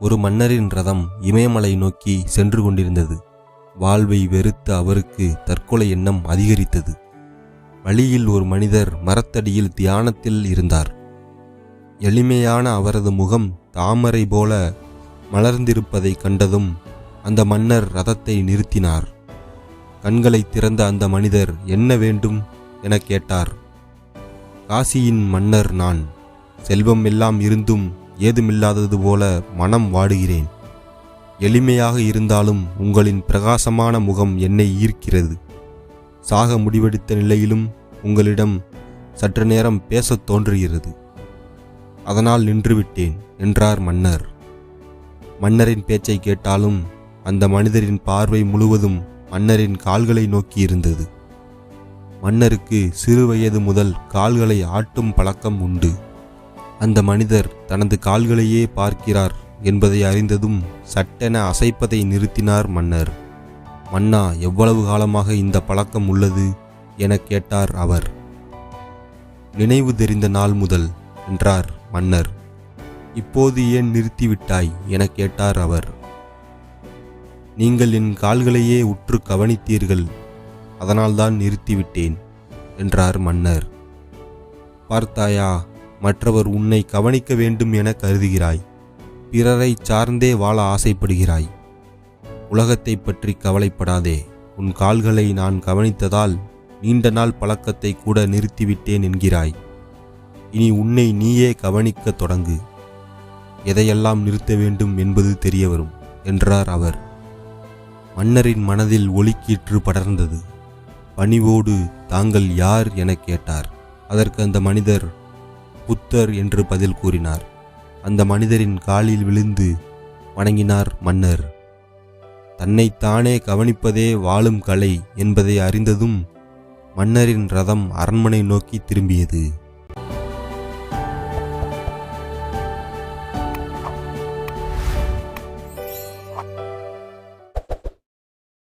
ஒரு மன்னரின் ரதம் இமயமலை நோக்கி சென்று கொண்டிருந்தது. வாழ்வை வெறுத்த அவருக்கு தற்கொலை எண்ணம் அதிகரித்தது. வழியில் ஒரு மனிதர் மரத்தடியில் தியானத்தில் இருந்தார். எளிமையான அவரது முகம் தாமரை போல மலர்ந்திருப்பதை கண்டதும் அந்த மன்னர் ரதத்தை நிறுத்தினார். கண்களை திறந்த அந்த மனிதர் என்ன வேண்டும்? என கேட்டார். காசியின் மன்னர் நான். செல்வம் எல்லாம் இருந்தும் ஏதுமில்லாதது போல மனம் வாடுகிறேன். எளிமையாக இருந்தாலும் உங்களின் பிரகாசமான முகம் என்னை ஈர்க்கிறது. சாக முடிவெடுத்த நிலையிலும் உங்களிடம் சற்று நேரம் பேசத் தோன்றுகிறது. அதனால் நின்றுவிட்டேன் என்றார் மன்னர். மன்னரின் பேச்சை கேட்டாலும் அந்த மனிதரின் பார்வை முழுவதும் மன்னரின் கால்களை நோக்கி இருந்தது. மன்னருக்கு சிறு வயது முதல் கால்களை ஆட்டும் பழக்கம் உண்டு. அந்த மனிதர் தனது கால்களையே பார்க்கிறார் என்பதை அறிந்ததும் சட்டென அசைப்பதை நிறுத்தினார் மன்னர். மன்னா எவ்வளவு காலமாக இந்த பழக்கம் உள்ளது? என கேட்டார் அவர். நினைவு தெரிந்த நாள் முதல் என்றார் மன்னர். இப்போது ஏன் நிறுத்திவிட்டாய்? என கேட்டார் அவர். நீங்கள் என் கால்களையே உற்று கவனித்தீர்கள் அதனால்தான் நிறுத்திவிட்டேன் என்றார் மன்னர். பார்த்தாயா மற்றவர் உன்னை கவனிக்க வேண்டும் என கருதுகிறாய். பிறரை சார்ந்தே வாழ ஆசைப்படுகிறாய். உலகத்தை பற்றி கவலைப்படாதே. உன் கால்களை நான் கவனித்ததால் நீண்ட நாள் பழக்கத்தை கூட நிறுத்திவிட்டேன் என்கிறாய். இனி உன்னை நீயே கவனிக்கத் தொடங்கு. எதையெல்லாம் நிறுத்த வேண்டும் என்பது தெரிய வரும் என்றார் அவர். மன்னரின் மனதில் ஒலிக்கீற்று படர்ந்தது. பணிவோடு தாங்கள் யார் என கேட்டார். அதற்கு அந்த மனிதர் புத்தர் என்று பதில் கூறினார். அந்த மனிதரின் காலில் விழுந்து வணங்கினார் மன்னர். தன்னைத்தானே கவனிப்பதே வாழும் கலை என்பதை அறிந்ததும் மன்னரின் ரதம் அரண்மனை நோக்கி திரும்பியது.